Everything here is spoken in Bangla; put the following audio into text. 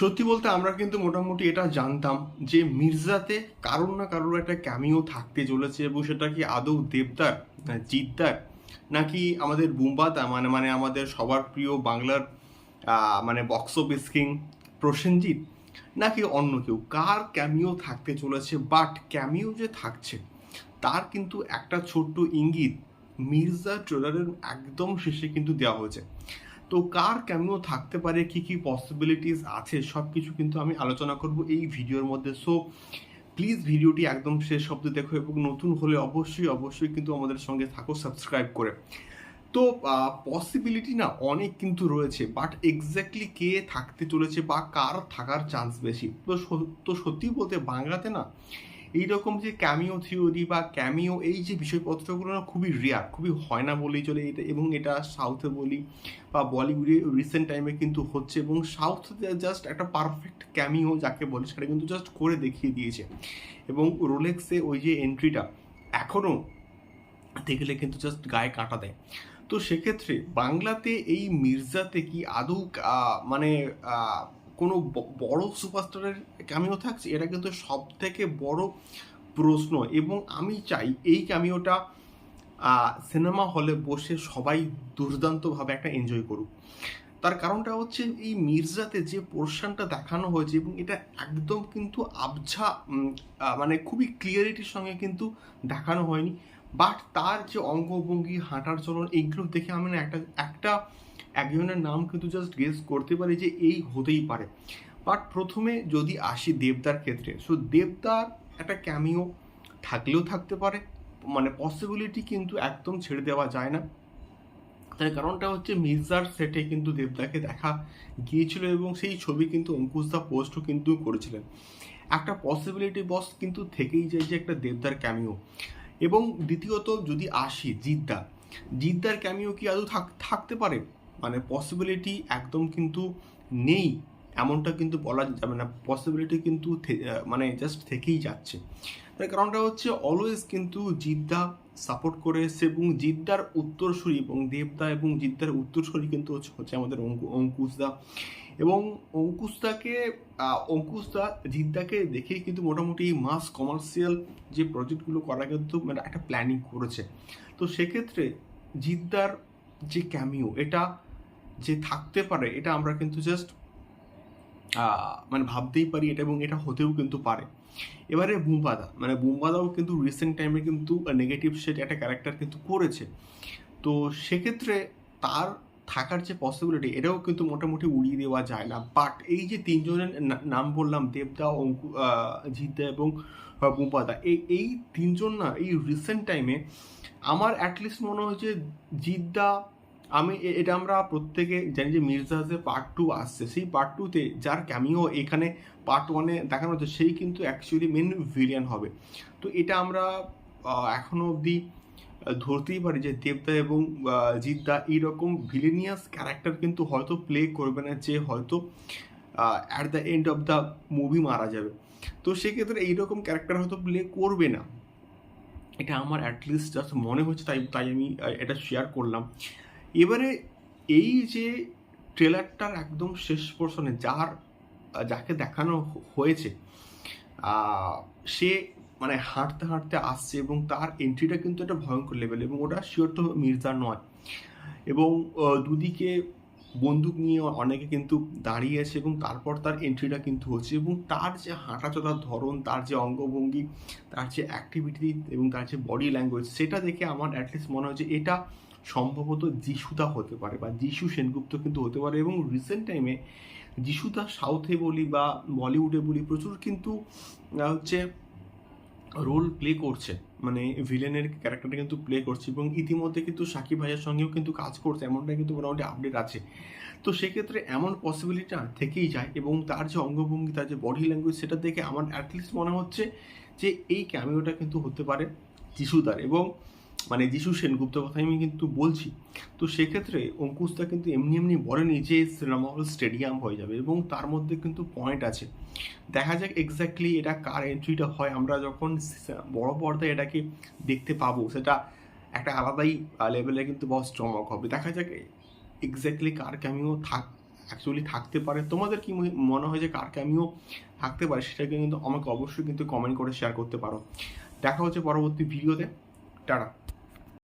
সত্যি বলতে আমরা কিন্তু মোটামুটি এটা জানতাম যে মির্জাতে কারোর না কারোর একটা ক্যামিও থাকতে চলেছে এবং সেটা কি আদৌ দেবদার জিদ্দার নাকি আমাদের বুম্বাদা মানে মানে আমাদের সবার প্রিয় বাংলার মানে বক্স অফিস কিং প্রসেনজিৎ, নাকি অন্য কেউ? কার ক্যামিও থাকতে চলেছে? বাট ক্যামিও যে থাকছে, তার কিন্তু একটা ছোট্ট ইঙ্গিত মির্জা ট্রেলারের একদম শেষে কিন্তু দেওয়া হয়েছে। তো কার ক্যামিও থাকতে পারে, কি কি পসিবিলিটিস আছে সব কিছু কিন্তু আমি আলোচনা করব এই ভিডিওর মধ্যে। সো প্লিজ ভিডিওটি একদম শেষ শব্দ দেখো এবং নতুন হলে অবশ্যই অবশ্যই কিন্তু আমাদের সঙ্গে থাকো সাবস্ক্রাইব করে। তো পসিবিলিটি না অনেক কিন্তু রয়েছে বাট এক্স্যাক্টলি কে থাকতে চলেছে বা কার থাকার চান্স বেশি? তো তো সত্যি বলতে বাংলাতে না এইরকম যে ক্যামিও থিওরি বা ক্যামিও এই যে বিষয়পত্রগুলো না খুবই রেয়ার খুবই হয় না বলেই চলে এটা এবং এটা সাউথে বলি বা বলিউডে রিসেন্ট টাইমে কিন্তু হচ্ছে এবং সাউথ জাস্ট একটা পারফেক্ট ক্যামিও যাকে বলে সেটা কিন্তু জাস্ট করে দেখিয়ে দিয়েছে এবং রোলেক্সে ওই যে এন্ট্রিটা এখনও দেখলে কিন্তু জাস্ট গায়ে কাটা দেয়। তো সেক্ষেত্রে বাংলাতে এই মির্জাতে কি আদৌ মানে কোনো বড় সুপারস্টারের ক্যামিও থাকছে, এটা কিন্তু সব থেকে বড় প্রশ্ন। এবং আমি চাই এই ক্যামিওটা সিনেমা হলে বসে সবাই দুর্দান্তভাবে একটা এনজয় করুক। তার কারণটা হচ্ছে এই মির্জাতে যে পোর্শনটা দেখানো হয়েছে এবং এটা একদম কিন্তু আবঝা মানে খুবই ক্লিয়ারিটির সঙ্গে কিন্তু দেখানো হয়নি। বাট তার যে অঙ্গভঙ্গি, হাঁটার চলন, এইগুলো দেখে আমি না একটা একটা একজনের নাম কিন্তু জাস্ট গেস করতে পারি যে এই হতেই পারে। বাট প্রথমে যদি আসি দেবদার ক্ষেত্রে সো দেবদার একটা ক্যামিও থাকলেও থাকতে পারে মানে পসিবিলিটি কিন্তু একদম ছেড়ে দেওয়া যায় না। তার কারণটা হচ্ছে মির্জার সেটে কিন্তু দেবদাকে দেখা গিয়েছিল এবং সেই ছবি কিন্তু অঙ্কুশদা পোস্টও কিন্তু করেছিলেন। একটা পসিবিলিটি বস কিন্তু থেকেই যায় যে একটা দেবদার ক্যামিও এবং দ্বিতীয়ত যদি আসি জিদ্দা, জিদ্দার ক্যামিও কি আদৌ থাক, থাকতে পারে? মানে পসিবিলিটি একদম কিন্তু নেই, এমনটা কিন্তু বলা যাবে না। পসিবিলিটি কিন্তু মানে জাস্ট থেকেই যাচ্ছে। তার কারণটা হচ্ছে অলওয়েজ কিন্তু জিদ্দা সাপোর্ট করে এসছে এবং জিদ্দার উত্তরসূরি এবং দেবদা এবং জিদ্দার উত্তরসূরি কিন্তু হচ্ছে হচ্ছে আমাদের অঙ্কু, অঙ্কুশদা। এবং অঙ্কুশদাকে অঙ্কুশদা জিদ্দাকে দেখেই কিন্তু মোটামুটি মাস কমার্শিয়াল যে প্রজেক্টগুলো করা কিন্তু মানে একটা প্ল্যানিং করেছে। তো সেক্ষেত্রে জিদ্দার যে ক্যামিও এটা যে থাকতে পারে এটা আমরা কিন্তু জাস্ট মানে ভাবতেই পারি এটা এবং এটা হতেও কিন্তু পারে। এবারে বুম্বাদা মানে বুম্বাদাও কিন্তু রিসেন্ট টাইমে কিন্তু নেগেটিভ সেট একটা ক্যারেক্টার কিন্তু করেছে। তো সেক্ষেত্রে তার থাকার যে পসিবিলিটি এটাও কিন্তু মোটামুটি উড়িয়ে দেওয়া যায় না। বাট এই যে তিনজনের নাম বললাম দেবদা অঙ্কু জিদ্দা এবং আহ, বুম্বাদা এই এই তিনজন না এই রিসেন্ট টাইমে আমার অ্যাটলিস্ট মনে হয়েছে জিদ্দা আমি এটা আমরা প্রত্যেকে জানি যে মির্জাজে পার্ট টু আসছে, সেই পার্ট টুতে যার ক্যামিও এখানে পার্ট ওয়ানে দেখানো হচ্ছে, সেই কিন্তু অ্যাকচুয়ালি মেন ভিলিয়ান হবে। তো এটা আমরা এখনও অবধি ধরতেই পারি যে দেবদা এবং জিদ্দা এইরকম ভিলেনিয়াস ক্যারেক্টার কিন্তু হয়তো প্লে করবে না, যে হয়তো at the end of the movie মারা যাবে। তো সেক্ষেত্রে এইরকম ক্যারেক্টার হয়তো প্লে করবে না। এটা আমার অ্যাটলিস্ট জাস্ট মনে হচ্ছে, তাই তাই আমি এটা শেয়ার করলাম। এবারে এই যে ট্রেলারটার একদম শেষ পোর্শনে যার, যাকে দেখানো হয়েছে সে মানে হাঁটতে হাঁটতে আসছে এবং তার এন্ট্রিটা কিন্তু একটা ভয়ঙ্কর লেভেল এবং ওটা শিওর তো মির্জা নয়। এবং দুদিকে বন্দুক নিয়ে অনেকে কিন্তু দাঁড়িয়ে আছে এবং তারপর তার এন্ট্রিটা কিন্তু হচ্ছে এবং তার যে হাঁটা চলার ধরন, তার যে অঙ্গভঙ্গি, তার যে অ্যাক্টিভিটি এবং তার যে বডি ল্যাঙ্গুয়েজ সেটা দেখে আমার অ্যাটলিস্ট মনে যে এটা সম্ভবত যিশুদা হতে পারে বা যিশু সেনগুপ্ত কিন্তু হতে পারে এবং রিসেন্ট টাইমে যিশুদা সাউথে বলি বা বলিউডে বলি প্রচুর কিন্তু হচ্ছে রোল প্লে করছে। মানে ভিলেনের ক্যারেক্টারটা কিন্তু প্লে করছে এবং ইতিমধ্যে কিন্তু সাকিব ভাইয়ের সঙ্গেও কিন্তু কাজ করছে এমনটা কিন্তু মোটামুটি আপডেট আছে। তো সেক্ষেত্রে এমন পসিবিলিটি থেকেই যায় এবং তার যে অঙ্গভঙ্গি, তার যে বডি ল্যাঙ্গুয়েজ সেটা দেখে আমার অ্যাটলিস্ট মনে হচ্ছে যে এই ক্যামিওটা কিন্তু হতে পারে যিশুদার এবং মানে যিশু সেনগুপ্ত কথা আমি কিন্তু বলছি, তো সেক্ষেত্রে অঙ্কুশদা কিন্তু এমনি এমনি বলেনি যে সিনেমা হল স্টেডিয়াম হয়ে যাবে এবং তার মধ্যে কিন্তু পয়েন্ট আছে। দেখা যাক এক্স্যাক্টলি এটা কার এন্ট্রিটা হয়। আমরা যখন বড় পর্দায় এটাকে দেখতে পাবো, সেটা একটা আলাদাই লেভেলে কিন্তু বস চমক হবে। দেখা যাক এক্স্যাক্টলি কার ক্যামিও থাক অ্যাকচুয়ালি থাকতে পারে। তোমাদের কি মনে হয় যে কার ক্যামিও থাকতে পারে, সেটাকে কিন্তু আমাকে অবশ্যই কিন্তু কমেন্ট করে শেয়ার করতে পারো। দেখা হচ্ছে পরবর্তী ভিডিওতে টাটা।